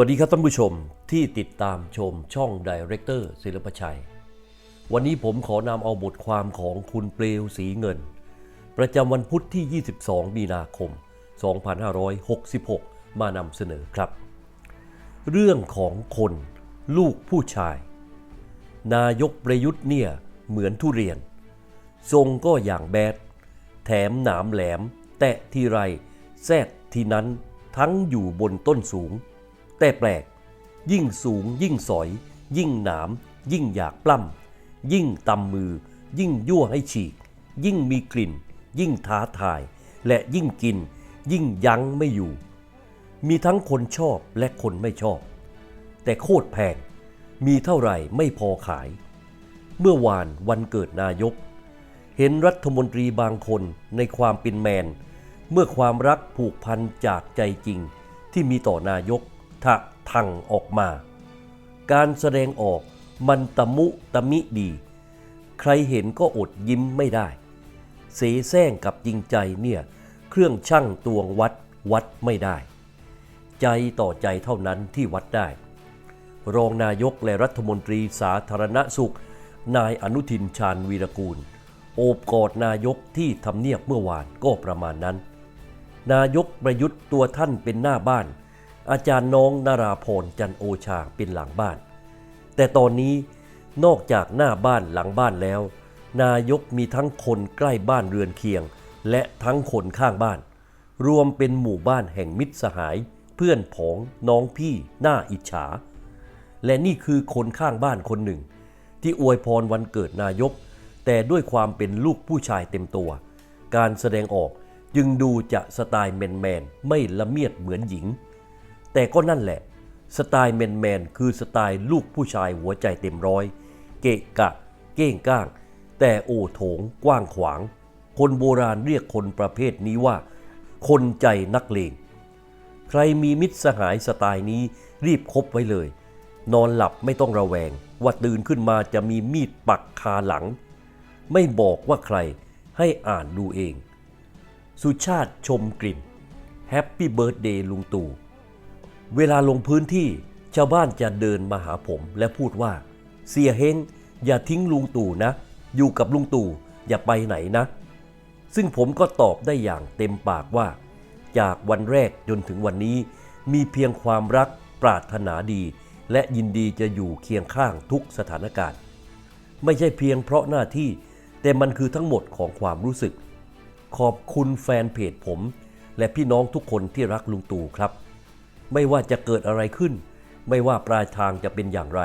วัสดีครับท่านผู้ชมที่ติดตามชมช่องดีเรคเตอร์ศิลปชัย วันนี้ผมขอนำเอาบทความของคุณเปลวสีเงิน ประจำวันพุธที่ 22 มีนาคม 2566 มานำเสนอครับ เรื่องของคนลูกผู้ชาย นายกประยุทธ์เนี่ยเหมือนทุเรียน ทรงก็อย่างแบด แถมหนามแหลม แตะทีไรแซดทีนั้นทั้งอยู่บนต้นสูง แต่แปลก ยิ่งสูงยิ่งสอย ยิ่งหนาม ยิ่งอยากปล้ำยิ่งตำมือ ยิ่งยั่วให้ฉีก ยิ่งมีกลิ่น ยิ่งท้าทาย และยิ่งกิน ยิ่งยั้งไม่อยู่ มีทั้งคนชอบและคนไม่ชอบ แต่โคตรแพงมีเท่าไหร่ไม่พอขาย เมื่อวานวันเกิดนายก เห็นรัฐมนตรีบางคนในความเป็นแมน เมื่อความรักผูกพันจากใจจริงที่มีต่อนายก ทะทังออกมา การแสดงออกมันตะมุตะมิดี ใครเห็นก็อดยิ้มไม่ได้ เสแสร้งกับจริงใจเนี่ยเครื่องช่างตวงวัดวัดไม่ได้ ใจต่อใจเท่านั้นที่วัดได้ รองนายกและรัฐมนตรีสาธารณสุข นายอนุทินชาญวีรกูล โอบกอดนายกที่ทำเนียบเมื่อวานก็ประมาณนั้น นายกประยุทธ์ตัวท่านเป็นหน้าบ้าน อาจารย์น้องนาราพรจันโอชาเป็นหลังบ้าน แต่ตอนนี้นอกจากหน้าบ้านหลังบ้านแล้ว นายกมีทั้งคนใกล้บ้านเรือนเคียง และทั้งคนข้างบ้าน รวมเป็นหมู่บ้านแห่งมิตรสหาย เพื่อนผองน้องพี่หน่าอิจฉา และนี่คือคนข้างบ้านคนหนึ่ง ที่อวยพรวันเกิดนายก แต่ด้วยความเป็นลูกผู้ชายเต็มตัว การแสดงออกจึงดูจะสไตล์แมนๆไม่ละเมียดเหมือนหญิง แต่ก็นั่นแหละ สไตล์แมนๆคือสไตล์ลูกผู้ชายหัวใจเต็มร้อย เกะกะ เก้งก้าง แต่โอโถงกว้างขวาง คนโบราณเรียกคนประเภทนี้ว่า คนใจนักเลงใครมีมิตรสหายสไตล์นี้รีบคบไว้เลย นอนหลับไม่ต้องระแวง ว่าตื่นขึ้นมาจะมีมีดปักคาหลัง ไม่บอกว่าใครให้อ่านดูเอง สุชาติชมกลิ่นแฮปปี้เบิร์ดเดย์ลุงตู่ เวลาลงพื้นที่ชาวบ้านจะเดินมาหาผมและพูดว่า เสียเฮงอย่าทิ้งลุงตู่นะ อยู่กับลุงตู่อย่าไปไหนนะ ซึ่งผมก็ตอบได้อย่างเต็มปากว่า จากวันแรกจนถึงวันนี้ มีเพียงความรักปรารถนาดี และยินดีจะอยู่เคียงข้างทุกสถานการณ์ ไม่ใช่เพียงเพราะหน้าที่ แต่มันคือทั้งหมดของความรู้สึก ขอบคุณแฟนเพจผม และพี่น้องทุกคนที่รักลุงตู่ครับ ไม่ว่าจะเกิดอะไรขึ้น ไม่ว่าปลายทางจะเป็นอย่างไร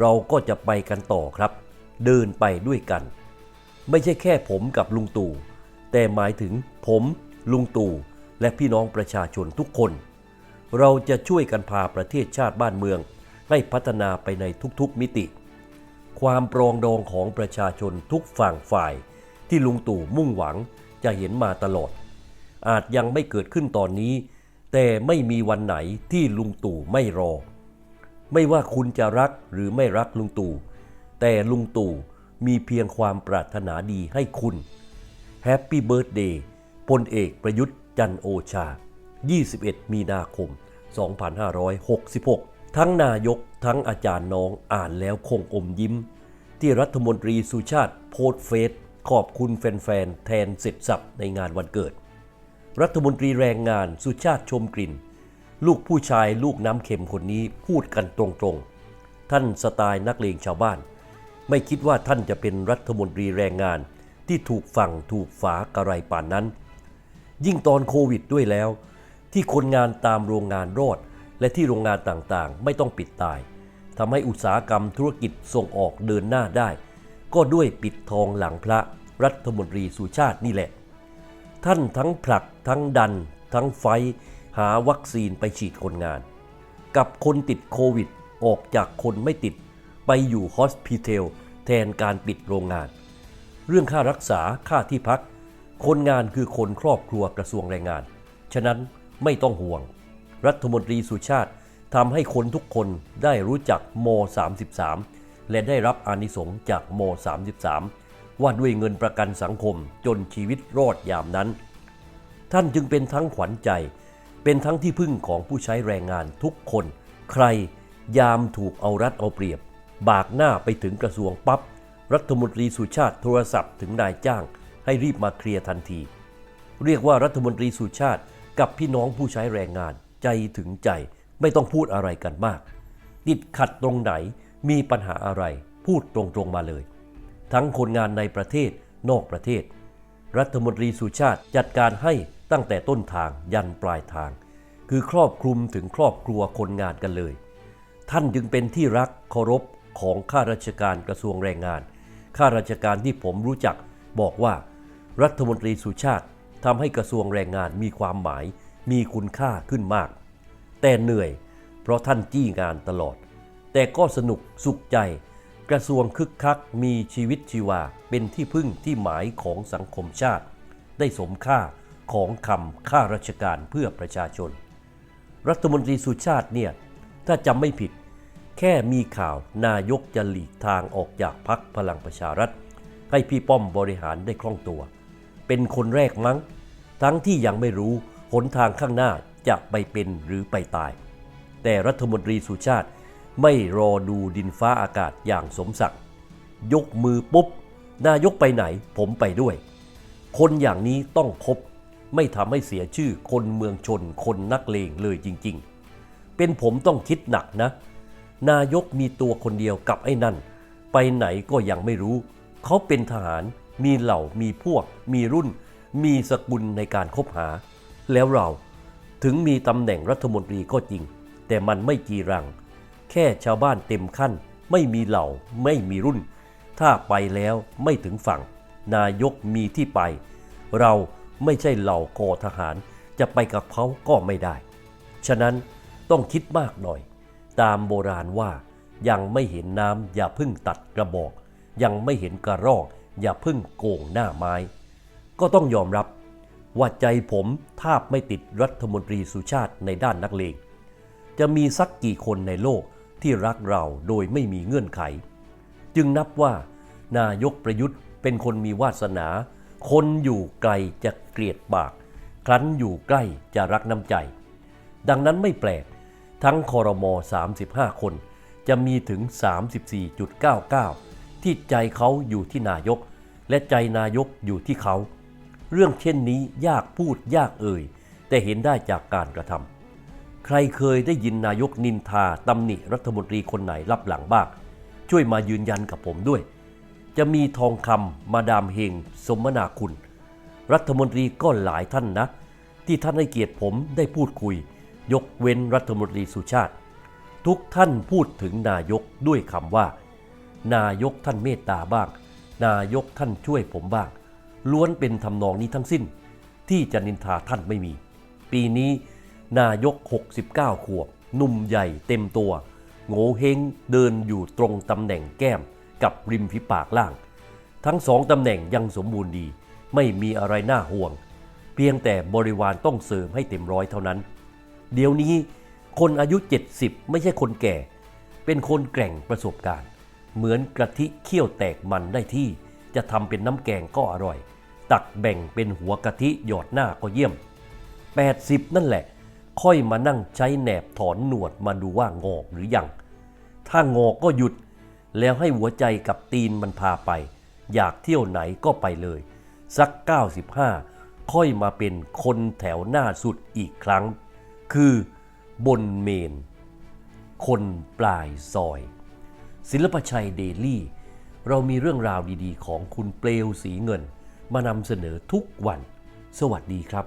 เราก็จะไปกันต่อครับ เดินไปด้วยกัน ไม่ใช่แค่ผมกับลุงตู่แต่หมายถึงผมลุงตู่และพี่น้องประชาชนทุกคน เราจะช่วยกันพาประเทศชาติบ้านเมือง ให้พัฒนาไปในทุกๆมิติ ความปรองดองของประชาชนทุกฝั่งฝ่าย ที่ลุงตู่มุ่งหวังจะเห็นมาตลอด อาจยังไม่เกิดขึ้นตอนนี้ แต่ไม่มีวันไหนที่ลุงตู่ไม่รอ ไม่ว่าคุณจะรักหรือไม่รักลุงตู่ แต่ลุงตู่มีเพียงความปรารถนาดีให้คุณแฮปปี้เบิร์ a เดย์พลเอกประยุทธ์จันโอชา 21 มีนาคม 2566 ทั้งนายกทั้งอาจารย์น้องอ่านแล้วคงอมยิ้ม ที่รัฐมนตรีสุชาติโพสเฟซขอบคุณแฟนๆ แทนเสร็จสับในงานวันเกิด รัฐมนตรีแรงงานสุชาติชมกลิ่น ลูกผู้ชายลูกน้ำเข็มคนนี้พูดกันตรงๆ ท่านสไตล์นักเลงชาวบ้าน ไม่คิดว่าท่านจะเป็นรัฐมนตรีแรงงานที่ถูกฝั่งถูกฝากระไรป่านนั้น ยิ่งตอนโควิดด้วยแล้ว ที่คนงานตามโรงงานรอด และที่โรงงานต่างๆ ไม่ต้องปิดตายทำให้อุตสาหกรรมธุรกิจส่งออกเดินหน้าได้ ก็ด้วยปิดทองหลังพระรัฐมนตรีสุชาตินี่แหละ ท่านทั้งผลักทั้งดัน ทั้งไฟ หาวัคซีนไปฉีดคนงาน กับคนติดโควิด ออกจากคนไม่ติด ไปอยู่ฮอสพิเทลแทนการปิดโรงงาน เรื่องค่ารักษาค่าที่พัก คนงานคือคนครอบครัวกระทรวงแรงงาน ฉะนั้นไม่ต้องห่วง รัฐมนตรีสุชาติทำให้คนทุกคนได้รู้จักม33 และได้รับอานิสงส์จากม33 ว่าด้วยเงินประกันสังคมจนชีวิตรอดยามนั้น ท่านจึงเป็นทั้งขวัญใจ เป็นทั้งที่พึ่งของผู้ใช้แรงงานทุกคน ใครยามถูกเอารัดเอาเปรียบ บากหน้าไปถึงกระทรวงปับ๊บรัฐมนตรีสุชาติโทรศัพท์ถึงนายจ้าง ให้รีบมาเคลียร์ทันที เรียกว่ารัฐมนตรีสุชาติกับพี่น้องผู้ใช้แรงงานใจถึงใจไม่ต้องพูดอะไรกันมากติดขัดตรงไหนมีปัญหาอะไรพูดตรงๆมาเลย ทั้งคนงานในประเทศนอกประเทศ รัฐมนตรีสุชาติจัดการให้ตั้งแต่ต้นทางยันปลายทาง คือครอบคลุมถึงครอบครัวคนงานกันเลย ท่านจึงเป็นที่รักเคารพของข้าราชการกระทรวงแรงงานข้าราชการที่ผมรู้จักบอกว่า รัฐมนตรีสุชาติทำให้กระทรวงแรงงานมีความหมาย มีคุณค่าขึ้นมาก แต่เหนื่อย เพราะท่านจี้งานตลอด แต่ก็สนุกสุขใจ กระทรวงคึกคักมีชีวิตชีวาเป็นที่พึ่งที่หมายของสังคมชาติ ได้สมค่าของคำข้าราชการเพื่อประชาชน รัฐมนตรีสุชาติเนี่ย ถ้าจำไม่ผิด แค่มีข่าวนายกจะหลีกทางออกจากพักพลังประชารัฐ ให้พี่ป้อมบริหารได้คล่องตัว เป็นคนแรกมั้ง ทั้งที่ยังไม่รู้หนทางข้างหน้าจะไปเป็นหรือไปตาย แต่รัฐมนตรีสุชาติ ไม่รอดูดินฟ้าอากาศอย่างสมศักดิ์ยกมือปุ๊บ นายกไปไหนผมไปด้วย คนอย่างนี้ต้องคบไม่ทำให้เสียชื่อคนเมืองชนคนนักเลงเลยจริง ๆ เป็นผมต้องคิดหนักนะ นายกมีตัวคนเดียวกับไอ้นั่น ไปไหนก็ยังไม่รู้ เขาเป็นทหารมีเหล่ามีพวก มีรุ่น มีสกุลในการคบหา แล้วเราถึงมีตำแหน่งรัฐมนตรีก็จริง แต่มันไม่จีรัง แค่ชาวบ้านเต็มขั้น ไม่มีเหล่าไม่มีรุ่น ถ้าไปแล้วไม่ถึงฝั่ง นายกมีที่ไป เราไม่ใช่เหล่ากอทหาร จะไปกับเขาก็ไม่ได้ ฉะนั้นต้องคิดมากหน่อย ตามโบราณว่ายังไม่เห็นน้ำอย่าพึ่งตัดกระบอก ยังไม่เห็นกระรอกอย่าพึ่งโกงหน้าไม้ ก็ต้องยอมรับว่าใจผมทาบไม่ติดรัฐมนตรีสุชาติในด้านนักเลงจะมีสักกี่คนในโลก ที่รักเราโดยไม่มีเงื่อนไข จึงนับว่านายกประยุทธ์เป็นคนมีวาสนา คนอยู่ไกลจะเกลียดปาก ครั้นอยู่ใกล้จะรักน้ำใจ ดังนั้นไม่แปลก ทั้งคอรมอ35 คน จะมีถึง 34.99 ที่ใจเขาอยู่ที่นายก และใจนายกอยู่ที่เขา เรื่องเช่นนี้ยากพูดยากเอ่ย แต่เห็นได้จากการกระทำ ใครเคยได้ยินนายกนินทาตำหนิรัฐมนตรีคนไหนรับหลังบ้างช่วยมายืนยันกับผมด้วย จะมีทองคำมาดามเฮงสมนาคุณ รัฐมนตรีก็หลายท่านนะ ที่ท่านให้เกียรติผมได้พูดคุย ยกเว้นรัฐมนตรีสุชาติ ทุกท่านพูดถึงนายกด้วยคำว่า นายกท่านเมตตาบ้าง นายกท่านช่วยผมบ้าง ล้วนเป็นทำนองนี้ทั้งสิ้น ที่จะนินทาท่านไม่มี ปีนี้ นายก 69 ขวบ หนุ่มใหญ่เต็มตัว โง่เฮงเดินอยู่ตรงตำแหน่งแก้มกับริมฝีปากล่าง ทั้งสองตำแหน่งยังสมบูรณ์ดี ไม่มีอะไรน่าห่วง เพียงแต่บริวารต้องเสริมให้เต็มร้อยเท่านั้น เดี๋ยวนี้คนอายุ 70 ไม่ใช่คนแก่ เป็นคนแกร่งประสบการณ์ เหมือนกะทิเคี่ยวแตกมันได้ที่ จะทำเป็นน้ำแกงก็อร่อย ตักแบ่งเป็นหัวกะทิหยอดหน้าก็เยี่ยม 80 นั่นแหละ ค่อยมานั่งใช้แหนบถอนหนวดมาดูว่างอกหรือยัง ถ้างอกก็หยุด แล้วให้หัวใจกับตีนมันพาไป อยากเที่ยวไหนก็ไปเลย สัก 95 ค่อยมาเป็นคนแถวหน้าสุดอีกครั้ง คือบนเมน คนปลายซอย ศิลปชัยเดลี่ เรามีเรื่องราวดีๆ ของคุณเปลวสีเงิน มานำเสนอทุกวัน สวัสดีครับ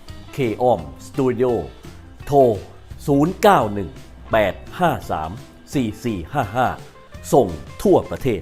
k o m Studio โทร 091 853 4455 ส่งทั่วประเทศ